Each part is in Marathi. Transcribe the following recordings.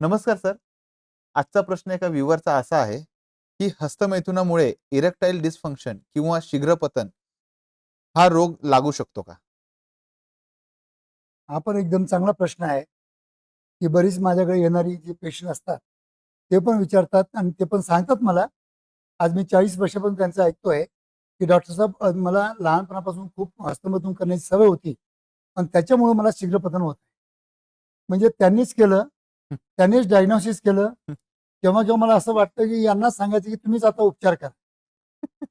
नमस्कार सर. आजचा प्रश्न एका व्ह्युअरचा असा आहे, की हस्तमैथुनामुळे इरेक्टाईल डिसफंक्शन किंवा शीघ्रपतन हा रोग लागू शकतो का? हा पण एकदम चांगला प्रश्न आहे, की बरीच माझ्याकडे येणारी जी पेशंट असतात, ते पण विचारतात आणि ते पण सांगतात मला. आज मी 40 वर्षापासून त्यांचं ऐकतोय, की डॉक्टर साहेब मला लहानपणापासून खूप हस्तमैथून करण्याची सवय होती. पण त्याच्यामुळे मला शीघ्रपतन होत आहे. म्हणजे त्यांनीच केलं, त्यांनीच डायग्नोसिस केलं. तेव्हा जेव्हा मला असं वाटतं, की यांनाच सांगायचं, की तुम्हीच आता उपचार करा.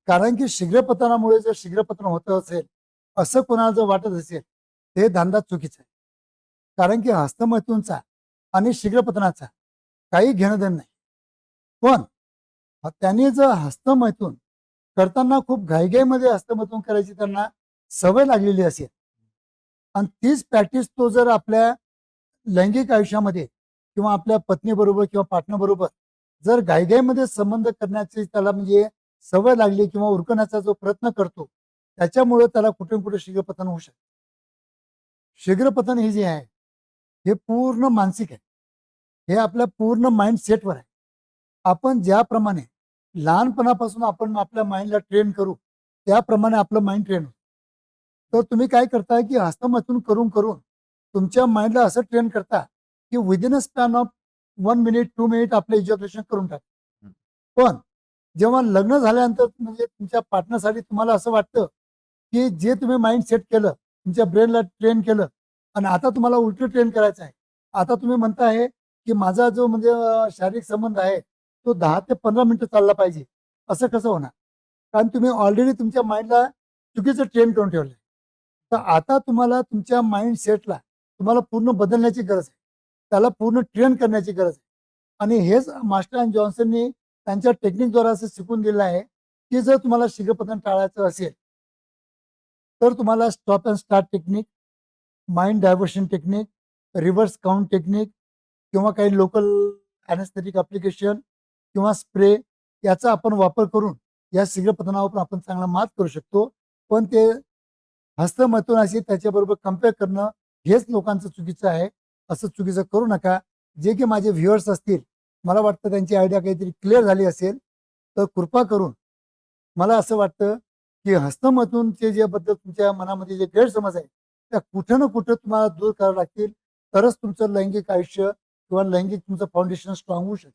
कारण की शीघ्रपतनामुळे जर शीघ्रपतन होत असेल, असं कोणाला जर वाटत असेल, हे धंदा चुकीचा आहे. कारण की हस्तमैथूनचा आणि शीघ्रपतनाचा काही घेणं-देणं नाही. पण त्यांनी जर हस्तमैथून करताना खूप घाईघाईमध्ये हस्तमैथून करायची त्यांना सवय लागलेली असेल आणि तीच प्रॅक्टिस तो जर आपल्या लैंगिक आयुष्यामध्ये किंवा आपल्या पत्नीबरोबर किंवा पार्टनरबरोबर जर घाईघाईमध्ये संबंध करण्याची त्याला म्हणजे सवय लागली किंवा उरकण्याचा जो प्रयत्न करतो, त्याच्यामुळे त्याला कुठे कुठे शीघ्रपतन होऊ शकते शीघ्रपतन हे जे आहे, हे पूर्ण मानसिक आहे. हे आपल्या पूर्ण माइंड सेटवर आहे. आपण ज्याप्रमाणे लहानपणापासून आपण आपल्या माइंडला ट्रेन करू, त्याप्रमाणे आपलं माइंड ट्रेन होतं. तर तुम्ही काय करताय, की हस्तमथून करून-करून तुमच्या माइंडला असं ट्रेन करता, की within a span of 1 minute, 2 minute आपलं इजॅक्युलेशन करून टाकता. हं. पण जेव्हा लग्न झाल्यानंतर म्हणजे तुमच्या पार्टनरसाठी तुम्हाला असं वाटतं, की जे तुम्ही माइंड सेट केलं, तुमच्या ब्रेनला ट्रेन केलं आणि आता तुम्हाला उलटं ट्रेन करायचं आहे. आता तुम्ही म्हणताय, की माझा जो म्हणजे शारीरिक संबंध आहे, तो 10 ते 15 मिनिटं चालला पाहिजे. असं कसं होणार? कारण तुम्ही ऑलरेडी तुमच्या माइंडला चुकीचं ट्रेन करून ठेवलंय. तर आता तुम्हाला तुमच्या माइंड सेटला तुम्हाला पूर्ण बदलण्याची गरज आहे. त्याला पूर्ण ट्रेन करण्याची गरज आहे. आणि हेच मास्टर अँड जॉन्सननी त्यांच्या टेक्निकद्वारा असं शिकून दिलं आहे, की जर तुम्हाला शीघ्रपतन टाळायचं असेल तर तुम्हाला stop and start technique, mind diversion technique, reverse count technique किंवा काही लोकल एनेस्थेटिक ॲप्लिकेशन किंवा स्प्रे याचा आपण वापर करून या शीघ्रपतनावर पण आपण चांगला मात करू शकतो. पण ते हस्तमैथुनाशी त्याच्याबरोबर कंपेअर करणं हेच लोकांचं चुकीचं आहे. असं चुकीचं करू नका. जे की माझे व्ह्युअर्स असतील, मला वाटतं त्यांची आयडिया काहीतरी क्लिअर झाली असेल, तर कृपा करून मला असं वाटतं, की हस्तमतूनचे जे बद्दल तुमच्या मनामध्ये जे गैरसमज आहे, त्या कुठं ना कुठं तुम्हाला दूर करावं लागतील. तरच तुमचं लैंगिक आयुष्य किंवा लैंगिक तुमचं फाउंडेशन स्ट्रॉंग होऊ शकेल.